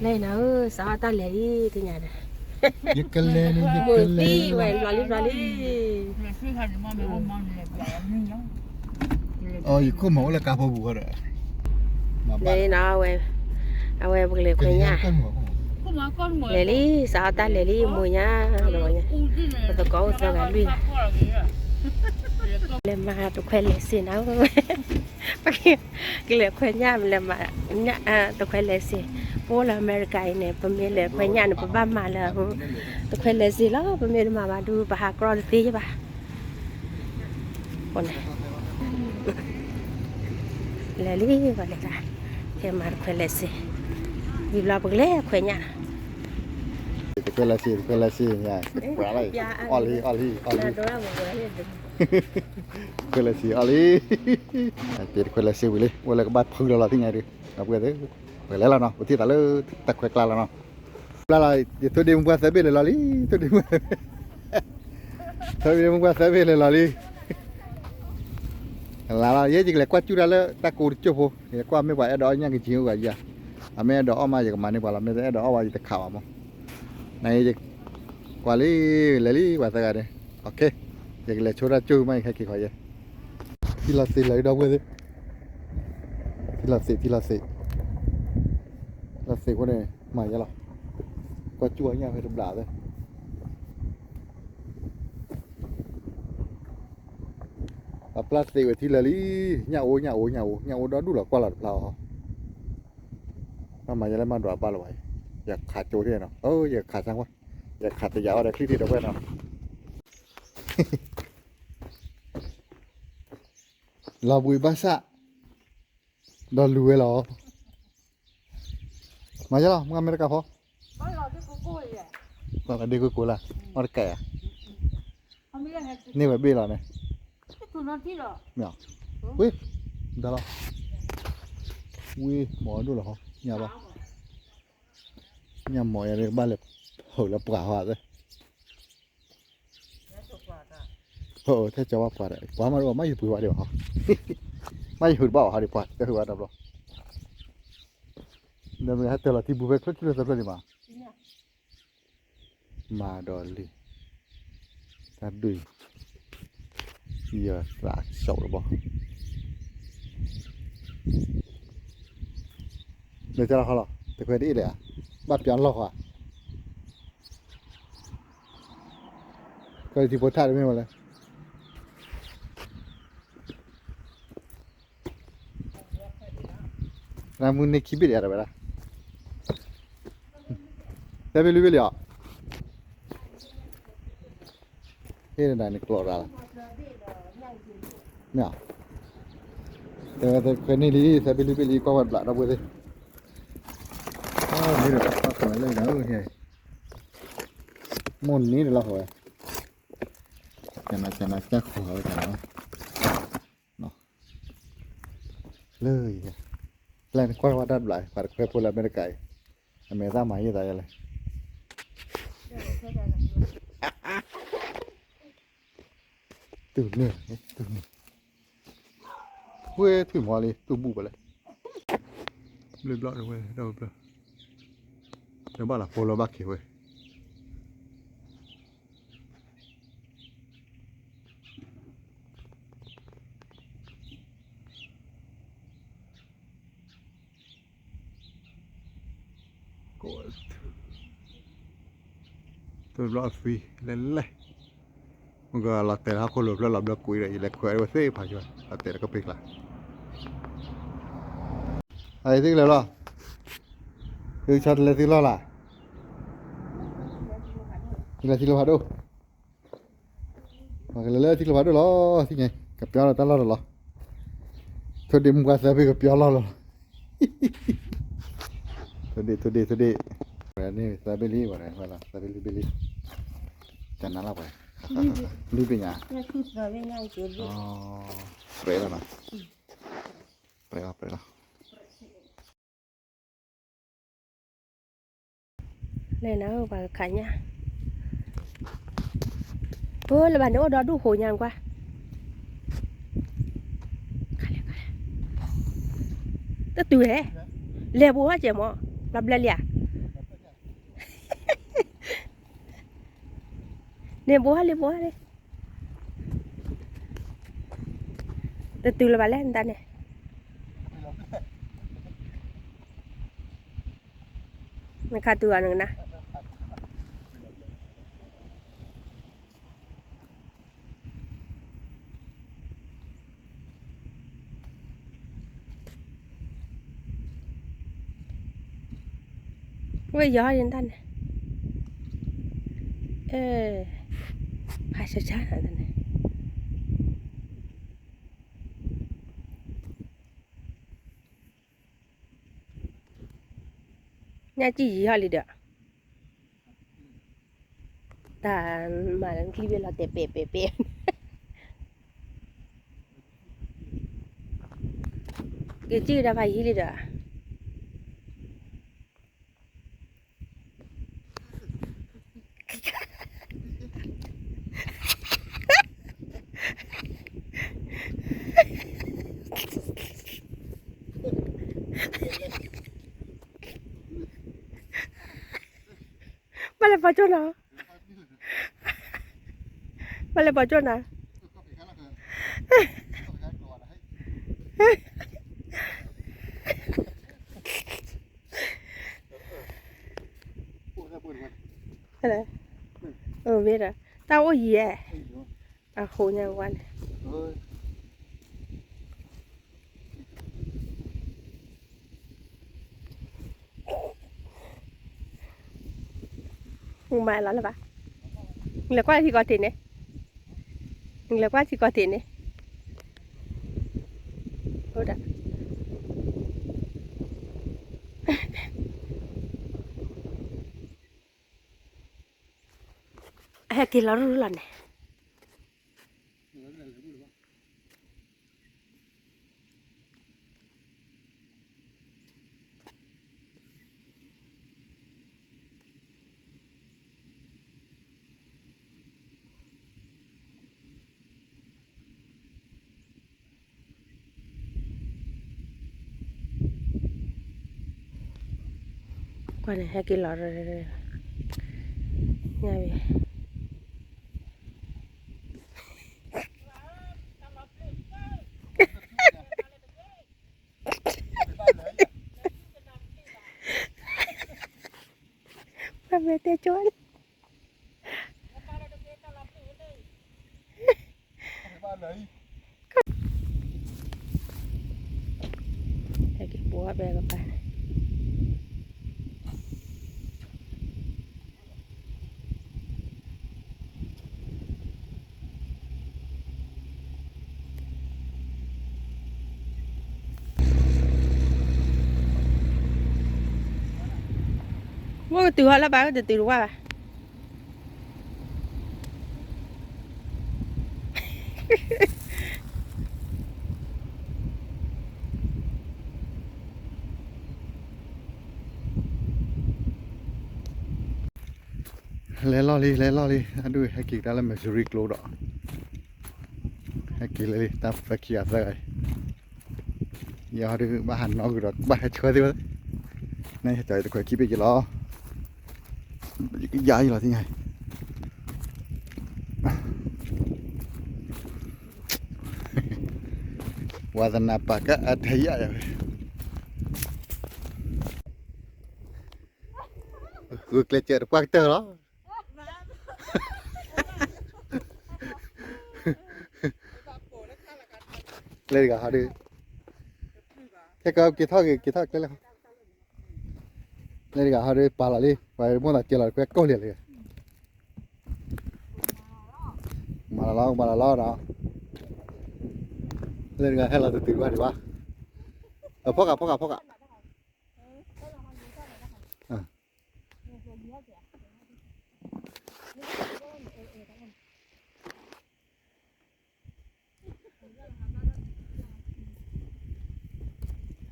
này nữa sao ta lấy cái nhà này Yekale ni yekale. Đi về loli loli. Ờ, y cô mẫu là cà phê bùa rồi. Đây nào em, em bực liệt cái nhà leli sao ta leli mùi nha rồi nha tôi có cho gà luyên làm mà tôi khoe lệ xin áo rồi cái lệ khoe nhà mình làm mà nhà à, tôi khoe lệ xin bố là America này bố mẹ lệ khoe nhà này bố ba mà là ừ, tôi khoe lệ gì đó bố mẹ mà bà đưa bà hà cro tí cho bà con này lệ lý và lệ cả thì mà khoe lệ vì là bực lẽ khỏe nhạ quên là gì quên là gì nhà quá này oli oli dạ, oli quên là gì oli tiền quên là gì vậy quên là cái bát phun là thế này đi gặp cái đấy quên là nó bữa thì ta lỡ ta quên là nó là là tôi đi mua xe bên là loli tôi đi mua tôi đi mua xe bên là loli là là vậy chỉ là qua chú ra lỡ ta cùi chưa phô thì qua mấy quả đó nha cái chiều quả à ame đó mà giờ mà này quả làm nên đó qua giờ khảo mà này giờ quả lý lấy lý quả ta đây ok giờ lấy chỗ ra chui mày khai kỳ khỏi vậy thì là gì lấy đâu cái gì thì là gì thì là gì là gì qua này mày ra là có chua nhà phải đụng đả thôi plastic thì là lý nhà ô nhà ô nhà ô nhà ô đó đủ là qua là là มาจะได้มาดว่าบ้านเรวอยากขาดโจที่เนาะเอออยากขาดจังวะอยากขาดแต่ยาวอะไรคลิปที่เราไว้เนาะลาบุยบ้าซะดอลลุยหรอมาจะหรอมึงไม่ได้กับพ่อมาหรอที่กูกูอ่ะมากันดีกูกูละมาเก่นี่แบบบี้หรอเนี่ยถุนนอนพี่หรอเนี่ยอุ้ยเดี๋ยวเราอุ้ยหมอดูหรอเนี่ยปะยำหมอยอะไรบ้านเลยโหแล้วปลาหาเลยโอ้ถ้าจะว่าปลาเลยปลามันว่าไม่หยุดปล่าเดี๋ยวเขาไม่หยุดบ่าวเขาดีปลาจะคือว่าดับหรอเดี๋ยวมันให้ตัวลที่บุเบกเพื่ที่เราจะได้มามาดอลลี่ตัดดุยเยอะสากสาหรือเปเดี๋ยวจะราเขาหรอแต่เพื่อนได้เลยอ่ะบัดเปียนเรอว่ะก็ที่พุทธาได้ไม่หมดเลยนามุนในคิบิปเดียวอะไรไปละเดวไปรู้ไปเลยอ่ะ เฮ้ยนายนี่กลัวอะไรล่ยเนี่ยแต่แต่คนนี้ลี๋ยวไปรู้ไปลีก็วัดปละเะเไปเลยนี่เดี๋ยวเราสวยเลยนะเออเฮ้ยมุนนี้เดี๋ยวเราสวยจะมาจะมาแจะขวจะเนาะเนาะ เลยแลงกว่าว่าด้านไหลฝาดพื่พูดแล้วไม่ได้ไกลเมซ่าหมายยังไงอะไรตื่นเนี่ยตื่นเว้ยถึงหัวเลยตื่นบุบไปเลยเรียบร้อยเลยเว้ยเดาไป Ne ba la polo baki we. Gold. Tu lo fi lelle. Mga latel ha kolo lo labla kuira ile kuira we se pa jo. Latel ka pikla. Ai tik le lo. คือชัดเลยที่รอดล่ะ Mira si lo paró. Magalala si lo paró lo, si que campeón está lo lo. Tôi đi mua xe bị campeón lo lo. Tôi đi tôi đi tôi đi. Vậy này xe bị lý vậy này, vậy là xe bị lý bị lý. Chân nó là vậy. Lý bị nhà. Ờ. Vậy là mà. Vậy là vậy là. เนี่ยนะว่าขันเนี่ย Ôi là bà nữ ở đó đủ hồ nhàng quá Tức tùy hề Lè bố hả chè mọ Làm lè lè Nè bố hả lè bố hả đi Tức tùy là bà lè người ta nè Mình khá tùy hả nè ว้ยย้อนยันท่านเออพาช้าๆหน่อนท่านนะน่หจอฮะลีเด้อแต่มาเรื่องคลิปเราเตะเป๊ะเป๊ะเก็จีได้ไปฮิลีเด้อปาจ้นะมาเลยปาจนนะอะไรเออเวทอะเต้าโอ้ยแย่อะโคีังวันเออ મળેલા લવા એટલે ક્યાંથી કોથીને એટલે ક્યાંથી કોથીને ઓડા hay thì là rú là này qua này hai kg lọt rồi, rồi, rồi. nha bị Mà về tiêu chốt Hay cái búa về gặp từ họ là bao từ từ qua lấy lo đi lấy lo đi anh đuôi hai kỳ ta là mình suri clo đó hai kỳ lấy ta phải kia ra rồi giờ họ đi ba hành nó rồi ba hai chơi đi này trời tôi khỏi kịp cái gì lo dây dạ, là thế này thành Wala na paka at haya. Gục lệ chơi quạt tơ đó. Lên cả họ đi. Thế cơ kỹ thuật kỹ thuật cái là không? นี่ก็เขาได้ปลาละลิไปมั่วตะเกียร์ละแควก็เหลียเลยมาละล้อมาละล้อเนะเล่นกันให้เราตื่นว่าดีวะเออพ่อกับพ่อกับพ่อกับ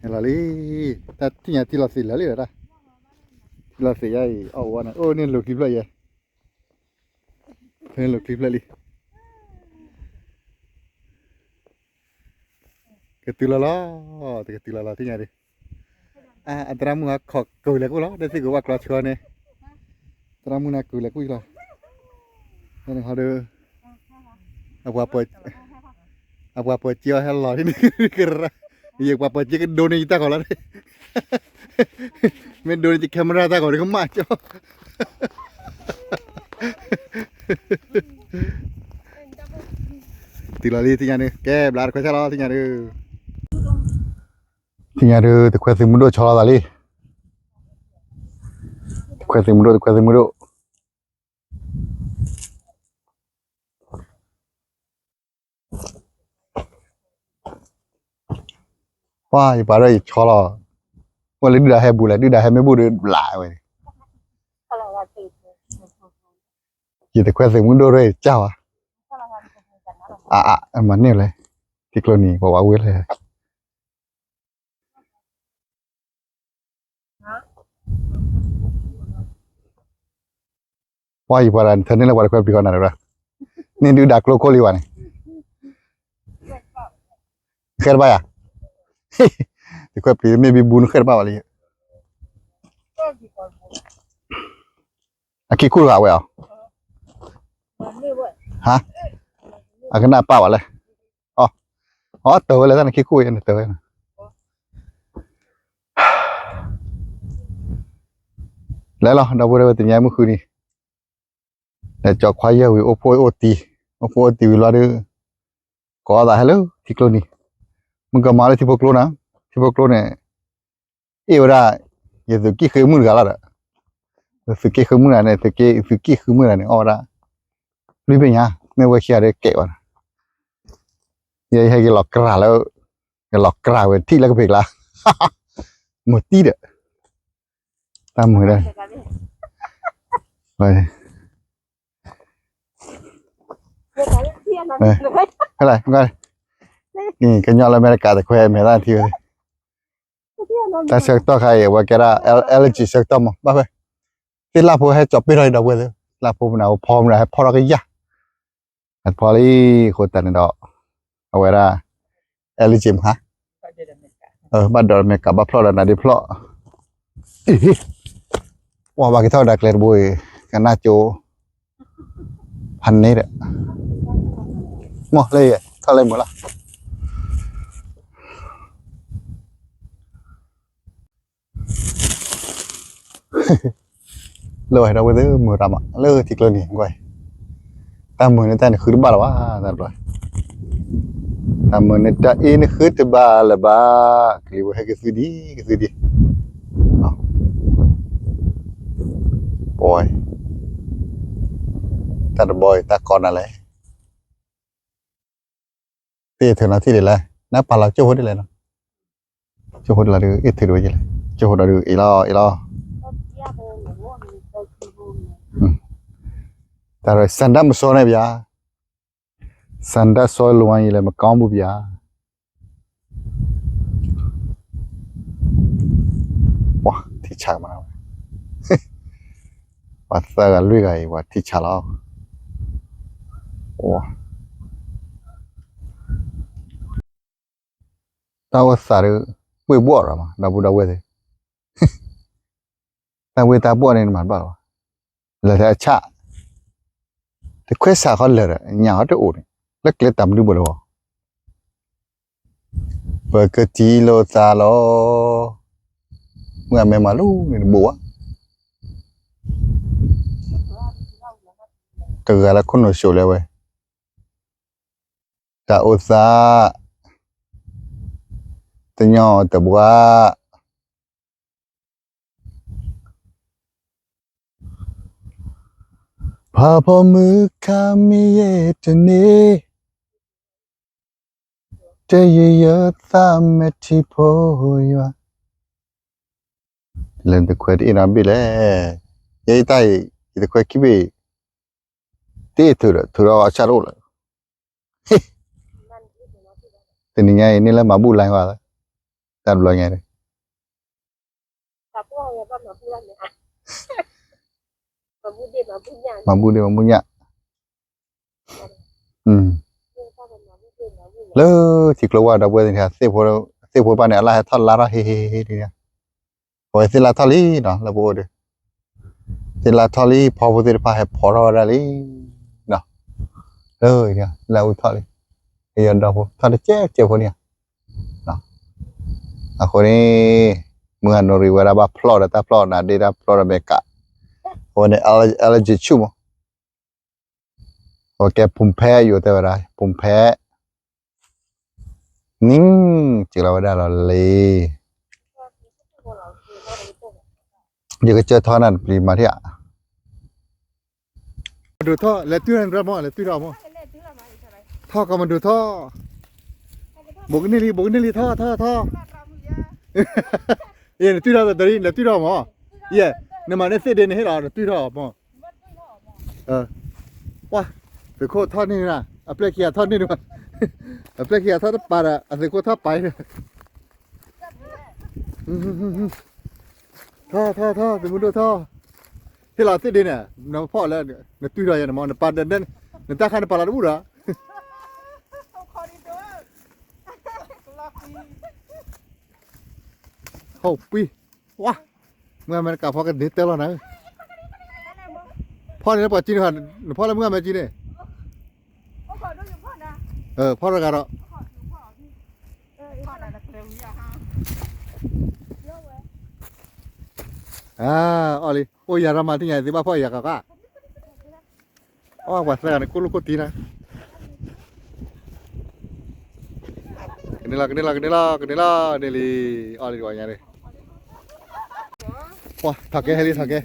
เฮลลี่แต่ที่เนี่ยที่เราสิแลีวเลยนะลาเสียไอเอาวันนะโอ้เนี่ยหลกคลิปเลยยะเนี่ยหลกคลิปเลยลิกตุลาลอตกตุลาลอที่ไหนดิอ่าอัตรามึงอ่ขอกูเลยกูเหรอได้สิกูว่ากรอชันเนี่ยอัตรามึงนะกูเลยกูกเหรอนั่นเขาเด้อเอาว่าปิดเอาว่าปิเจียวให้หล่อที่นี่กระไรอยากป่าปิเจียวก็โดนอีตากขาแล้วเลย mình đưa cái camera ra khỏi không mà cho từ là đi thì nhà nữa kè bà quay xe lo thì nhà nữa thì nhà nữa thì quay xe muốn đồ cho là đi quay xe muốn đồ quay xe muốn đồ wow bà đây cho là Wala di dahe bulat, di dahe mebu di la we. Kita kue se mundo re cawa. Ah, ah, mana le? Tikloni, bawa wil le. Wah, ibu ran, tadi lah warga pikir nara. Ini di dak lo koliwan. Kerba ya. Hehehe. คย่อ ते कोई पीर में भी बून खरबा वाली है अ ่า कुल आवे आ हां अगर ना प ा व เ ले ओ ओ तो ले तने की कुल ने तो है แล้วเราเราบริเวปติดยายเมื่อคืนนี้แต่จอกควายเยอะวิโอโพยโอตีโอโพยโอตีวิลาดื้อก็ได้ฮัลโหลที่โคลนี่มึงก็มาเลยที่พวกโลนะชิบกโลเนี่ยเอวราอย่าสุกิขึ้นมือกันละสุกี้คือมือเนี่ยสุกี้สุกี้คือมือเนี่ยออร่ารีบไปยะไม่ไว้เชียร์ได้เกะบวะยังให้กหลอกกราแล้วกหลอกกราเวทีแล้วก็เพลิงละหมดที่เด้อตามมือได้ไปอะไรกันนี่กันยอดแล้ไม่ได้กาแต่แควไม่ได้ที่แต่เสียงตัวใครว่าแกระเอลเอลจีเสียงตัวมั้งบ้าไปที่ลาภูให้จบไปเลยดอกเว้ยลาภูมันเอาพร้อมเลยพอเราก็ยะอต่พอลี่นคตรนดอกเอาไว้ละเอลจีมฮะเออบัาดอกเมกับ้านพลอดนาดิพลอว่าบางทีเท่าดักเลบุยกันน่าจู พันนี้แหละมอเลยเท่าไรหมดละเลยเราไปซื้อมือรำอ่ะเลิกทิกเลยนี่ก้อยตามมือในแต่นี่คือบ้าหรอวะนั่นเลยตามมือในแต่อินคือตบ้าลอบ้าคลิปให้ก็ซดีก็ซดีปอยตัดบอยตะกอนอะไรตีเถึงนาที่เดียวเลยนะปลาเราเจ้าหัวนได้เลยเนาะเจ้าหัวเราดูอิีถือไว้วยเไยเจ้าหัวเราดูอีล้ออีล้อဒါတော့စန္ဒမစောနဲ့ဗျာစန္ဒစောလွန်ရင်လည်းမကောင်းဘူးဗျာဝါထိချမှာဘာသာကလွေကရေဝါထိချလောက်ဝါတော့စားရပွေပွားရမှာဒါဘူးတော့ဝဲတယ်တဝေတာပွားနေမှာပါလားလက်ထချแต่เควสาเขาเลยอะหยาจะอุดแล้วเกล็ดต่ำดูบ่หรอเปิดกจีโลซาโลเมื่อไม่มาลูนี่บัวเตือแล้คนหนูชิวเลยว้ยจะอุตสาจะย่อแต่บัวพาพอมือข้ามีเยตนีจะเยืะตามเมทิโพยวะเล่นตะเควดอินาบิเลยยัยใต้ตะเควดคิบิตีทุระถุระอาชารุละตินี่ไงนี่แล้วมาบุไลวะแต่บรอยไงเลยตะปูเอาอบ่ามาพูดเลยอ่ะมาบูเดียมาบุเดมาบูะอืม เลอี่กลัว่าดับเบิ้ลเนี่ยเสพโพเสพโพปานเนี่ยอะไรทอดลาระเฮ่เฮ่เฮ่เนี่ยพอเสลาทัลีเนาะล้บูเดเสลาทอลีพอบูเดปาเฮพอรอได้เลยเนาะเลอเนี่ยแล้วทอลีเฮยันดับโพทัลีเจ๊เจ๊คนเนี่ยเนาะอ่ะคนนี้เมื่อนอริเวราบาพลอดแต่พลอดนะเดี๋ยวพลอดอเมกะวันเอลเอลจิชุ่มโอเคผมแพ้อยู่แต่ว่าไรผมแพ้ นิ่งจิเราได้เราเลยเดี๋ยวก็เจอท่อนั้นปรีมาที่อ่ะดูท่อแล้วตื้นรบมอแล้วตื้นรบมอท่อก็มาดูท่อบุกนี่ลีบุกนี่ลีท่อท่อท่อเอ็นตื้นรตัวนี้แล้วตื้นรบมอเย่นี่มาเนี่ยเสเดนให้เราตุ้ยรอบมอเออว้าเสือโคตรทอดนี่นะอับเปลเกียทอดนี่ด้วยอับเปลเกียทอดปลาอะอเสือโคตรทอดไปเลยท่อท่อท่อเป็นมุดท่อให้เราเสดดนเนี่ยนราพ่อแล้วเนี่ยตุ้ยรอยงนีมอเนี่ยปลาเด่นเด่นเนี่ยตาขเนปลาละบูระว้าเมื่อมันกลับพอกันนิดเดียวล้นะพ่อเนี่ยปอดจีนหันพ่อแล้วเมื่อมาจีนเนี่ยเออพ่อระกาเหรออ่าอ๋อเลยโอ้ยยารามาที่ไหนสิบ้าพ่ออยากกะก้าอ๋อวัดสกันกูลุกตีนะกันนี่ละกันนี่ละกันนี่ละกันนี่ละนี่ลีอ๋อเลยว่าองนี้ 와, 닭게 해리 닭게.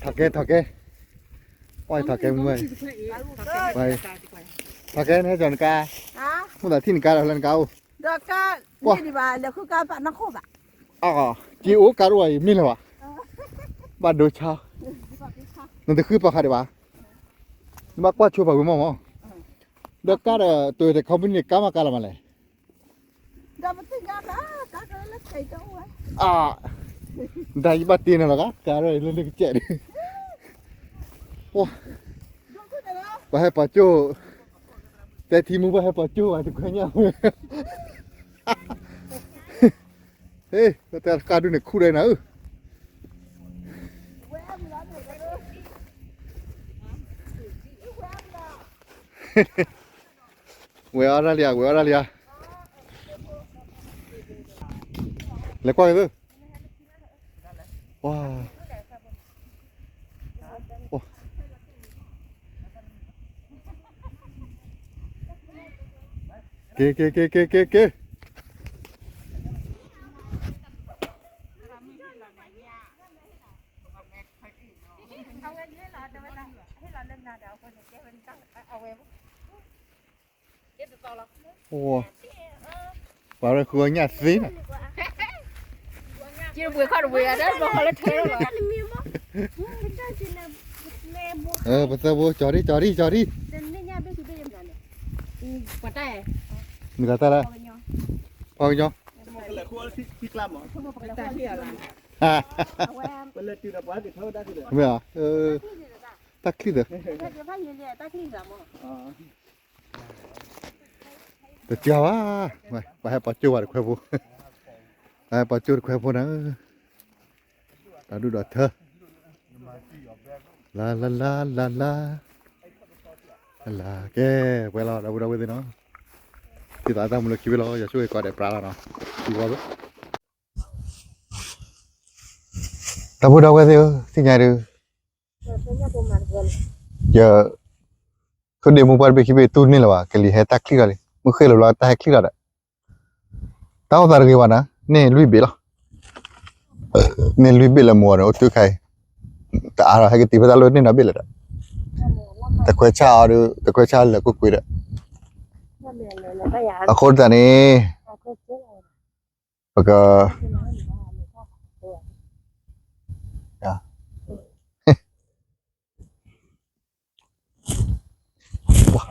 닭게 닭게. 와, 닭게 뭐. 와. 닭게 해 전까. 아. 뭐나 틴까 라는 까우. 닭까. 니 발레 쿠까 빠나 코바. 아. 지오 까루아이 밀라. 바 도차. 근데 그 빠카리 봐. 막 꽈쳐 봐 뭐뭐. 닭까라 또 이제 거분이 까마 까라 말래. 아 đại ba tiền là các cá rồi lên được chạy đi wow bà hai bà chú tại thì mua bà hai bà chú à thì quen nhau ê ta cá đu này khu đây nào Where are Australia? Where are Australia? Le quoi, wow. wow. kia kia kia kia kia kia Wow. Vào đây khứa nhà xí này. À. Ừ, chỉ là bùi khoa là bùi ở đó mà họ là thế rồi ờ bắt tao bố cho đi cho đi cho đi bắt tay ừ, à? người ta là phong nhau mẹ à ờ tắc khí được tôi chào á mày bà hẹp bà chưa bà được khoe vui ai bà chuột khỏe phun á đã đủ đỏ thơ la la la la la là cái quay lo đâu đâu quên nó thì tại tao một lần kêu lo giờ xuống coi đẹp ra là nó đi qua bước tao bữa đâu quên tiêu thì nhà được giờ không để mua bán bị khi bị tuôn nên là bà cái gì hết tắc kia rồi mới khơi là lo tắc kia rồi tao tao cái gì vậy nè นี่ลุยเบลนี่ลุยเบลมัวเนาะตุกใคร แต่อาารให้ก็ตีพัาลุยนี่นับเบลละแต่เคยชาอรือแต่เคยชาแล้วก็คุยละอะคนตอนนี้ปะก็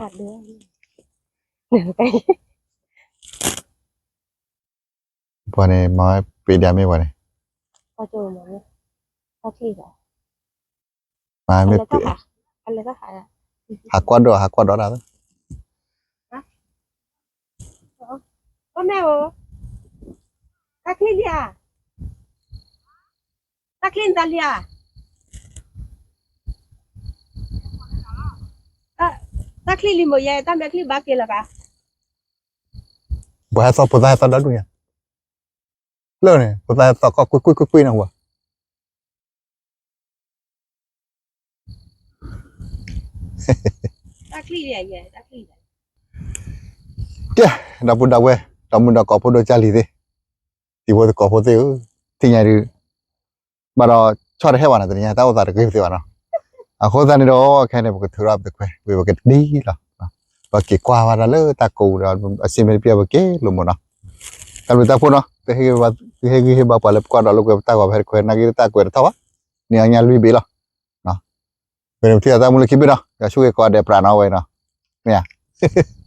ขเดือดเหน পরে মই পিডামে পরে কত মনে ঠিক আছে mà mẹ bị hạt qua đó hạt qua đó là con mẹ bố tắc lên à tắc lên ta đi à tắc lên đi mày ta mẹ lên bác kia là bà bà sao bố ra sao đó đúng လှုပ်နေပပပကွကွကွကွနေဟွာတက်ခလီရရတက်ခလီရကဲဒါပုဒါဝဲတမန်ဒါကောဖို့တော့ကြလီသေးဒီဘောကောဖို့သေးတင်ရရမတော့ချော်ရဲဝါနာတင်ရတာဥသာတကိစေပါနော်အခေါ်တဲ့တော့အခက်နေဘကထရပ်တခွဲဝေဘကဒီလာဘကေကွာဝါရလေတာကူရအစီမပြဘကေလုံမနော်တလူတာဖို့နော် thế cái thế cái bà bà lập qua đó lúc ta có phải quên nagi ta quên thao á nè nhà lui bị lo nó về đầu tiên ta muốn lấy kiếm biết đó cái chú cái qua đẹp ra nó vậy nó nè